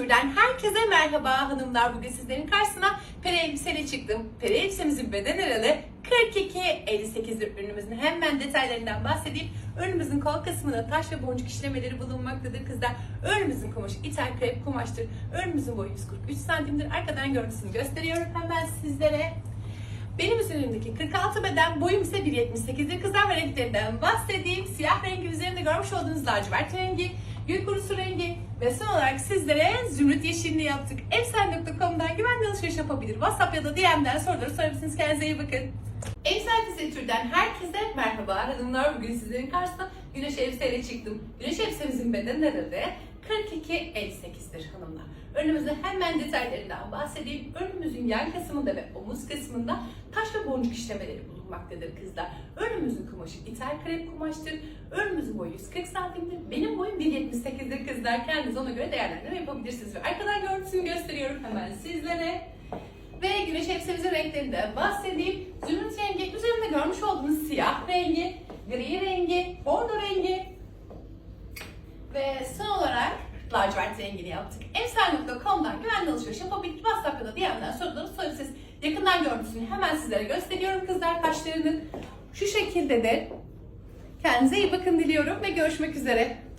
Tesettür'den herkese merhaba hanımlar. Bugün sizlerin karşısına peri elbiseyle çıktım. Peri elbisemizin beden aralığı 42-58'dir. Ürünümüzün hemen detaylarından bahsedeyim. Ürünümüzün kol kısmında taş ve boncuk işlemeleri bulunmaktadır kızlar. Ürünümüzün kumaşı ithal krep kumaştır. Ürünümüzün boyu 143 santimdir. Arkadan görüntüsünü gösteriyorum hemen sizlere. Benim üzerimdeki 46 beden, boyum ise 1.78'dir. Kızlar renklerinden bahsedeyim. Siyah rengi üzerinde görmüş olduğunuz lacivert rengi, gül kurusu rengi ve son olarak sizlere zümrüt yeşilini yaptık. Efsane.com'dan güvenli alışveriş yapabilir. WhatsApp ya da DM'den soruları sorabilirsiniz. Kendinize iyi bakın. Emsal Tesettür'den herkese merhaba. Hanımlar bugün sizlerin karşısına güneş elbiseyle çıktım. Güneş elbisemizin beden aralığı 42-58'dir hanımlar. Önümüzde hemen detaylarından bahsedeyim. Önümüzün yan kısmında ve omuz kısmında taş ve boncuk işlemeleri bulunmaktadır kızlar. Önümüzün kumaşı ithal krep kumaştır. Önümüzün boyu 140 santimdir. Benim boyum 1.78'dir kızlar. Kendiniz ona göre değerlendirme yapabilirsiniz. Ve arkadan görüntüsünü gösteriyorum hemen sizlere. Ve güneş elbisemizin renklerinden bahsedeyim. Zümrüt rengi, üzerinde görmüş olduğunuz siyah rengi, gri rengi, bordo rengi ve olarak lacivert rengini yaptık. Emsal.com'dan güvenli alışveriş yapabilir. WhatsApp da DM'den soruları sorabilirsiniz. Yakından görüntüsünü hemen sizlere gösteriyorum kızlar taşlarının. Şu şekilde de kendinize iyi bakın diliyorum ve görüşmek üzere.